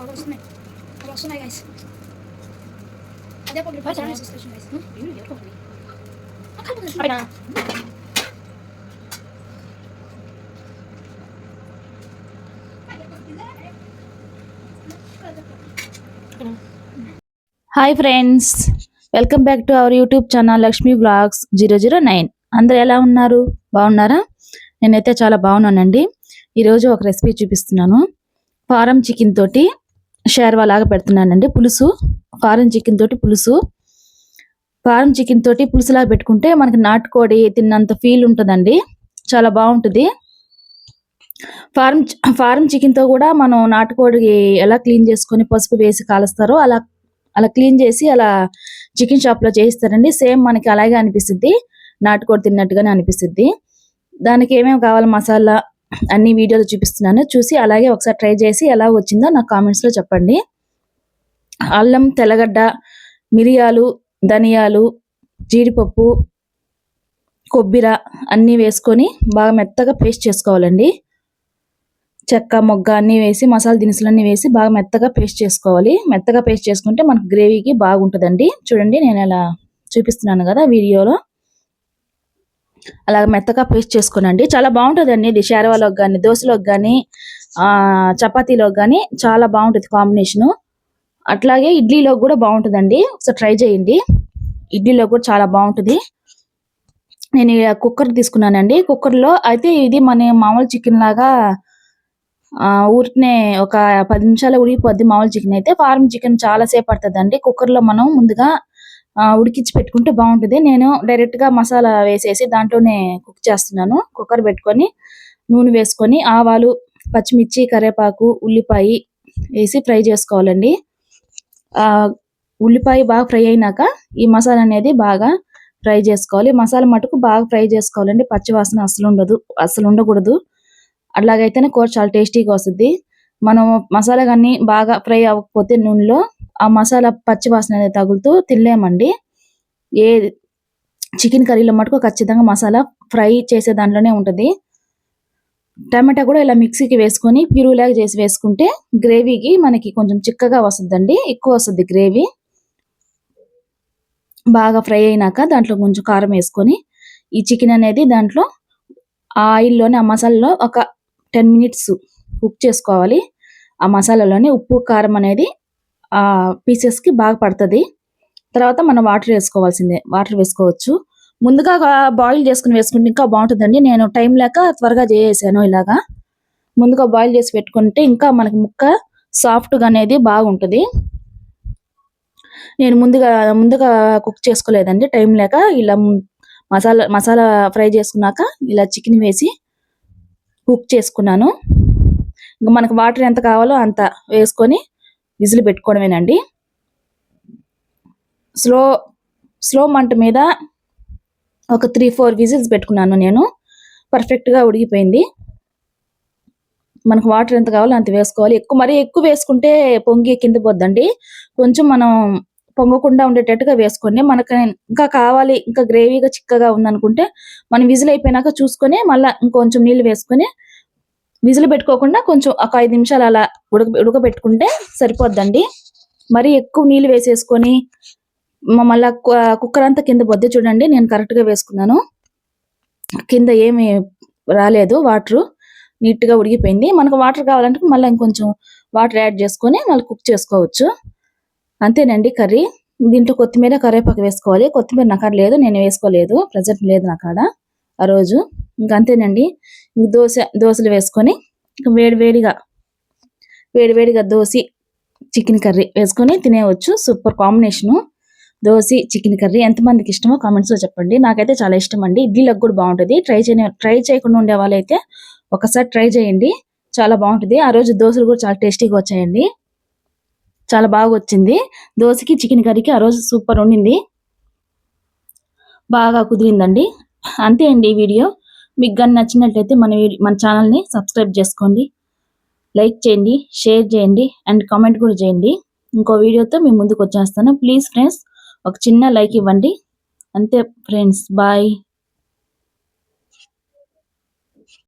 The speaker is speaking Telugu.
వస్తున్నాయి వస్తున్నాయి గైస్ అదే guys hi friends welcome back to our YouTube channel Lakshmi blogs zero zero nine అందరు ఎలా ఉన్నారు? బాగున్నారా? నేనైతే చాలా బాగున్నానండి. ఈరోజు ఒక రెసిపీ చూపిస్తున్నాను. ఫారం చికెన్ తోటి షేర్వా లాగా పెడుతున్నానండి. పులుసు ఫారం చికెన్ తోటి పులుసు. ఫారం చికెన్ తోటి పులుసులాగా పెట్టుకుంటే మనకి నాటుకోడి తిన్నంత ఫీల్ ఉంటుందండి. చాలా బాగుంటుంది. ఫారం ఫారం చికెన్తో కూడా మనం నాటుకోడి ఎలా క్లీన్ చేసుకొని పసుపు వేసి కాలుస్తారో అలా అలా క్లీన్ చేసి అలా చికెన్ షాప్లో చేయిస్తారండి. సేమ్ మనకి అలాగే అనిపిస్తుంది. నాటుకోడి తిన్నట్టుగానే అనిపిస్తుంది. దానికి ఏమేమి కావాలి మసాలా అన్ని వీడియోలు చూపిస్తున్నాను. చూసి అలాగే ఒకసారి ట్రై చేసి ఎలా వచ్చిందో నాకు కామెంట్స్లో చెప్పండి. అల్లం తెల్లగడ్డ మిరియాలు ధనియాలు జీడిపప్పు కొబ్బరి అన్నీ వేసుకొని బాగా మెత్తగా పేస్ట్ చేసుకోవాలండి. చెక్క మొగ్గ అన్నీ వేసి మసాలా దినుసులు అన్నీ వేసి బాగా మెత్తగా పేస్ట్ చేసుకోవాలి. మెత్తగా పేస్ట్ చేసుకుంటే మనకు గ్రేవీకి బాగుంటుందండి. చూడండి నేను ఇలా చూపిస్తున్నాను కదా వీడియోలో. అలా మెత్తగా పేస్ట్ చేసుకోనండి. చాలా బాగుంటుందండి ఇది షేర్వాలోకి కానీ దోశలోకి కానీ చపాతీలోకి కానీ చాలా బాగుంటుంది కాంబినేషను. అట్లాగే ఇడ్లీలో కూడా బాగుంటుందండి. ఒకసారి ట్రై చేయండి. ఇడ్లీలో కూడా చాలా బాగుంటుంది. నేను కుక్కర్ తీసుకున్నానండి. కుక్కర్లో అయితే ఇది మన మామూలు చికెన్ లాగా ఊరికనే ఒక పది నిమిషాలు ఉడికిపోద్ది మామూలు చికెన్ అయితే. ఫార్మ్ చికెన్ చాలా సేపు పడుతుందండి. కుక్కర్లో మనం ముందుగా ఉడికించి పెట్టుకుంటే బాగుంటుంది. నేను డైరెక్ట్గా మసాలా వేసేసి దాంట్లోనే కుక్ చేస్తున్నాను. కుక్కర్ పెట్టుకొని నూనె వేసుకొని ఆవాలు పచ్చిమిర్చి కరివేపాకు ఉల్లిపాయ వేసి ఫ్రై చేసుకోవాలండి. ఆ ఉల్లిపాయ బాగా ఫ్రై అయినాక ఈ మసాలా అనేది బాగా ఫ్రై చేసుకోవాలి. మసాలా మటుకు బాగా ఫ్రై చేసుకోవాలండి. పచ్చివాసన అసలు ఉండదు అసలు ఉండకూడదు. అట్లాగైతేనే కూర చాలా టేస్టీగా వస్తుంది. మనం మసాలా కానీ బాగా ఫ్రై అవ్వకపోతే నూనెలో ఆ మసాలా పచ్చి వాసన అనేది తగులుతూ తినలేమండి. ఏ చికెన్ కర్రీలో మటుకు ఖచ్చితంగా మసాలా ఫ్రై చేసే దాంట్లోనే ఉంటుంది. టమాటా కూడా ఇలా మిక్సీకి వేసుకొని లాగా చేసి వేసుకుంటే గ్రేవీకి మనకి కొంచెం చిక్కగా వస్తుందండి ఎక్కువ వస్తుంది గ్రేవీ. బాగా ఫ్రై అయినాక దాంట్లో కొంచెం కారం వేసుకొని ఈ చికెన్ అనేది దాంట్లో ఆ ఆయిల్లోనే ఆ మసాలాలో ఒక టెన్ మినిట్స్ కుక్ చేసుకోవాలి. ఆ మసాలాలోనే ఉప్పు కారం అనేది ఆ పీసెస్కి బాగా పడుతుంది. తర్వాత మనం వాటర్ వేసుకోవాల్సిందే వాటర్ వేసుకోవచ్చు. ముందుగా బాయిల్ చేసుకుని వేసుకుంటే ఇంకా బాగుంటుందండి. నేను టైం లేక త్వరగా చేసేసాను ఇలాగా. ముందుగా బాయిల్ చేసి పెట్టుకుంటే ఇంకా మనకి ముక్క సాఫ్ట్గా అనేది బాగుంటుంది. నేను ముందుగా ముందుగా కుక్ చేసుకోలేదండి. టైం లేక ఇలా మసాలా మసాలా ఫ్రై చేసుకున్నాక ఇలా చికెన్ వేసి కుక్ చేసుకున్నాను. ఇంకా మనకు వాటర్ ఎంత కావాలో అంత వేసుకొని విజిల్ పెట్టుకోవడమేనండి. స్లో స్లో మంట మీద ఒక త్రీ ఫోర్ విజిల్స్ పెట్టుకున్నాను నేను. పర్ఫెక్ట్గా ఉడికిపోయింది. మనకు వాటర్ ఎంత కావాలో అంత వేసుకోవాలి. ఎక్కువ మరీ ఎక్కువ వేసుకుంటే పొంగి కింద పోద్దండి. కొంచెం మనం పొంగకుండా ఉండేటట్టుగా వేసుకొని మనకు ఇంకా కావాలి ఇంకా గ్రేవీగా చిక్కగా ఉందనుకుంటే మనం విజిల్ అయిపోయినాక చూసుకొని మళ్ళీ ఇంకొంచెం నీళ్ళు వేసుకొని విజిల్ పెట్టుకోకుండా కొంచెం ఒక ఐదు నిమిషాలు అలా ఉడక ఉడకబెట్టుకుంటే సరిపోద్దండి. మరి ఎక్కువ నీళ్ళు వేసేసుకొని మ- మళ్ళా కుక్కర్ అంతా కింద బొద్ద చూడండి నేను కరెక్ట్గా వేసుకున్నాను. కింద ఏమి రాలేదు వాటర్ నీట్గా ఉడిగిపోయింది ఉడికిపోయింది. మనకు వాటర్ కావాలంటే మళ్ళీ ఇంకొంచెం వాటర్ యాడ్ చేసుకొని మళ్ళీ కుక్ చేసుకోవచ్చు. అంతేనండి కర్రీ. దీంట్లో కొత్తిమీర కరివేపాకు వేసుకోవాలి. కొత్తిమీర నా కాడ లేదు నేను వేసుకోలేదు. ప్రజెంట్ లేదు నా కాడ ఆ రోజు. ఇంకా అంతేనండి. ఇంక దోశ దోశలు వేసుకొని వేడివేడిగా వేడివేడిగా దోశ చికెన్ కర్రీ వేసుకొని తినేవచ్చు super combination. Dosa chicken curry ఎంతమందికి ఇష్టమో కామెంట్స్లో చెప్పండి. నాకైతే చాలా ఇష్టం అండి ఇడ్లీలకు కూడా బాగుంటుంది. ట్రై చేయని ట్రై చేయకుండా ఉండే వాళ్ళైతే ఒకసారి ట్రై చేయండి. చాలా బాగుంటుంది. ఆ రోజు దోశలు కూడా చాలా టేస్టీగా వచ్చాయండి. చాలా బాగా వచ్చింది. దోశకి చికెన్ కర్రీకి ఆ రోజు సూపర్ ఉండింది. బాగా కుదిరిందండి. అంతే అండి ఈ వీడియో. మీకు కానీ నచ్చినట్లయితే మన వీడి- మన ఛానల్ని సబ్స్క్రైబ్ చేసుకోండి. లైక్ చేయండి షేర్ చేయండి అండ్ కామెంట్ కూడా చేయండి. ఇంకో వీడియోతో మీ ముందుకు వచ్చేస్తాను. ప్లీజ్ ఫ్రెండ్స్ ఒక చిన్న లైక్ ఇవ్వండి. అంతే ఫ్రెండ్స్ బాయ్.